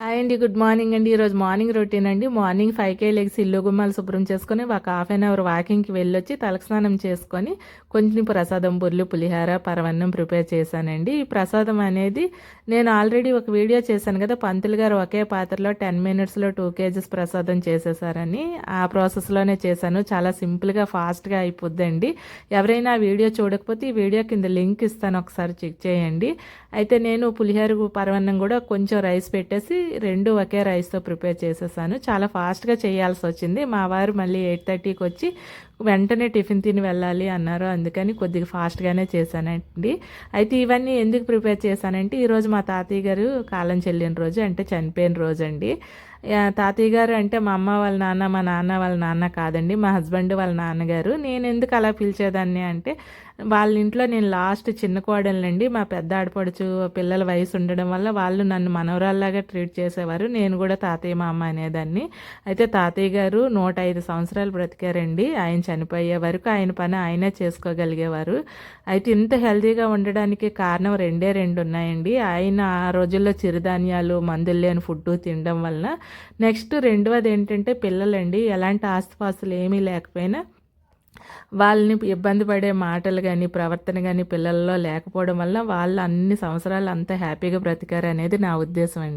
Hi అండి good morning అండి. ఈరోజు మార్నింగ్ రొటీన్ అండి. మార్నింగ్ ఫైవ్ కే లెగ్స్ ఇల్లు గుమ్మాలు శుభ్రం చేసుకొని ఒక హాఫ్ అన్ అవర్ వాకింగ్కి వెళ్ళొచ్చి తలస్నానం చేసుకొని కొంచెం ప్రసాదం బుర్లు పులిహార పరవన్నం ప్రిపేర్ చేశానండి. ఈ ప్రసాదం అనేది నేను ఆల్రెడీ ఒక వీడియో చేశాను కదా పంతులు గారు ఒకే పాత్రలో టెన్ మినిట్స్లో టూ కేజీస్ ప్రసాదం చేసేసారని ఆ ప్రాసెస్లోనే చేశాను. చాలా సింపుల్గా ఫాస్ట్గా అయిపోద్దండి. ఎవరైనా ఆ వీడియో చూడకపోతే ఈ వీడియో కింద లింక్ ఇస్తాను ఒకసారి చెక్ చేయండి. అయితే నేను పులిహార పరవన్నం కూడా కొంచెం రైస్ పెట్టేసి రెండు ఒకే రైస్తో ప్రిపేర్ చేసేసాను. చాలా ఫాస్ట్గా చేయాల్సి వచ్చింది. మా వారు మళ్ళీ ఎయిట్ థర్టీకి వచ్చి వెంటనే టిఫిన్ తిని వెళ్ళాలి అన్నారు. అందుకని కొద్దిగా ఫాస్ట్గానే చేశానండి. అయితే ఇవన్నీ ఎందుకు ప్రిపేర్ చేశానంటే ఈరోజు మా తాతయ్య గారు కాలం చెల్లిన రోజు అంటే చనిపోయిన రోజు అండి. తాతయ్య గారు అంటే మా అమ్మ వాళ్ళ నాన్న మా నాన్న వాళ్ళ నాన్న కాదండి మా హస్బెండ్ వాళ్ళ నాన్నగారు. నేను ఎందుకు అలా పిలిచేదాన్ని అంటే వాళ్ళ ఇంట్లో నేను లాస్ట్ చిన్న కోడలండి మా పెద్ద ఆడపడుచు పిల్లల వయసు ఉండడం వల్ల వాళ్ళు నన్ను మనవరాల్లాగా ట్రీట్ చేసేవారు. నేను కూడా తాతయ్య మా అమ్మ అనేదాన్ని. అయితే తాతయ్య గారు నూట ఐదు సంవత్సరాలు బ్రతికారండి. ఆయన చనిపోయే వరకు ఆయన పని ఆయనే చేసుకోగలిగేవారు. అయితే ఇంత హెల్తీగా ఉండడానికి కారణం రెండే రెండు ఉన్నాయండి. ఆయన ఆ రోజుల్లో చిరుధాన్యాలు మందులు లేని ఫుడ్ తినడం వలన. నెక్స్ట్ రెండవది ఏంటంటే పిల్లలండి ఎలాంటి ఆస్తిపాస్తులు ఏమీ లేకపోయినా వాళ్ళని ఇబ్బంది పడే మాటలు కానీ ప్రవర్తన కానీ పిల్లల్లో లేకపోవడం వల్ల వాళ్ళు అన్ని సంవత్సరాలు అంత హ్యాపీగా బ్రతికారు అనేది నా ఉద్దేశం అండి.